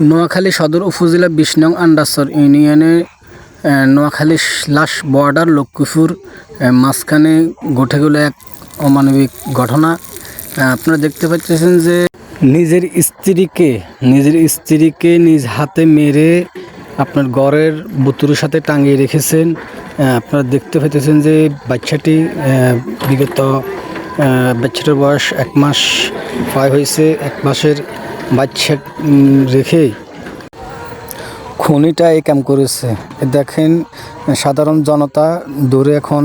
নোয়াখালী সদর উপজেলা বিশ নং আন্ডারসর ইউনিয়নে নোয়াখালী লাশ বর্ডার লক্ষ্মীপুর মাঝখানে ঘটে গেল এক অমানবিক ঘটনা। আপনারা দেখতে পাচ্ছেন যে নিজের স্ত্রীকে নিজের স্ত্রীকে নিজ হাতে মেরে আপনার ঘরের বুতুরের সাথে টাঙিয়ে রেখেছেন। আপনারা দেখতে পাইতেছেন যে বাচ্চাটি বিগত বাচ্চাটার বয়স এক মাস, প্রায় হয়েছে এক মাসের বাচ্চা রেখে খনিটা এই কাম করেছে। দেখেন, সাধারণ জনতা দূরে এখন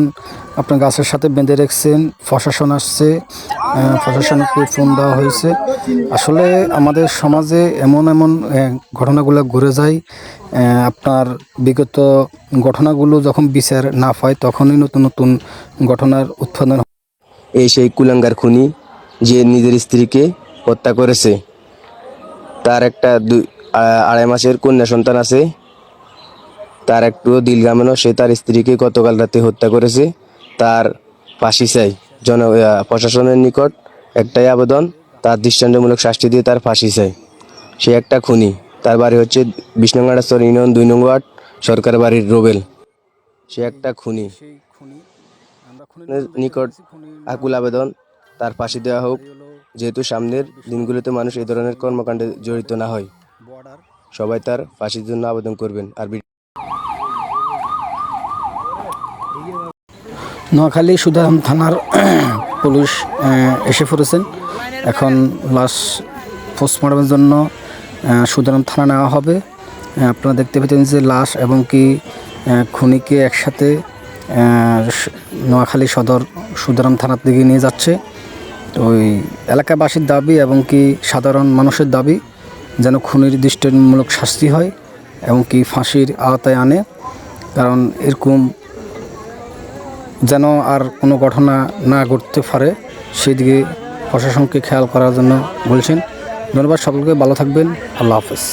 আপনার গাছের সাথে বেঁধে রেখেছেন, প্রশাসন আসছে প্রশাসনকে ফোন দেওয়া হয়েছে। আসলে আমাদের সমাজে এমন এমন ঘটনাগুলো ঘুরে যায় আপনার বিগত ঘটনাগুলো যখন বিচার না পায়, তখনই নতুন নতুন ঘটনার উৎপাদন। এই সেই কুলাঙ্গার খুনি যে নিজের স্ত্রীকে হত্যা করেছে। তার একটা দুই আড়াই মাসের কন্যা সন্তান আছে। তার একটু দিল গামানো সে তার স্ত্রীকে গতকাল রাতে হত্যা করেছে। তার ফাঁসি চাই। জন প্রশাসনের নিকট একটাই আবেদন তার দৃষ্টান্তমূলক শাস্তি দিয়ে তার ফাঁসি চাই। সে একটা খুনি। তার বাড়ি হচ্ছে বিষ্ণুগাড়াস্তর ইউনিয়ন দুই নং ওয়ার্ড সরকার বাড়ির রোবেল। সে একটা খুনি। নিকট আকুল আবেদন তার ফাঁসি দেওয়া হোক। যেহেতু সামনের দিনগুলোতে মানুষ এই ধরনের কর্মকাণ্ডে জড়িত না হয়। সবাই তার ফাঁসির জন্য আবেদন করবেন আর নোয়াখালী সুদারাম থানার পুলিশ এসে পড়েছেন। এখন লাশ পোস্টমর্টমের জন্য আহ, সুদারাম থানা নেওয়া হবে। আপনারা দেখতে পেতেন যে লাশ এবং কি খুনিকে একসাথে নোয়াখালী সদর সুদারাম থানার দিকে নিয়ে যাচ্ছে। ওই এলাকাবাসীর দাবি এবং কি সাধারণ মানুষের দাবি যেন খুনির শাস্তি হয় এবং কি ফাঁসির আওতায় আনে। কারণ এরকম যেন আর কোনো ঘটনা না ঘটতে পারে, সেদিকে প্রশাসনকে খেয়াল করার জন্য বলছেন। ধন্যবাদ সকলকে, ভালো থাকবেন, আল্লাহ হাফেজ।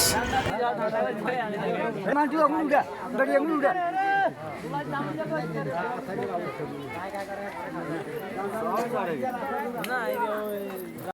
না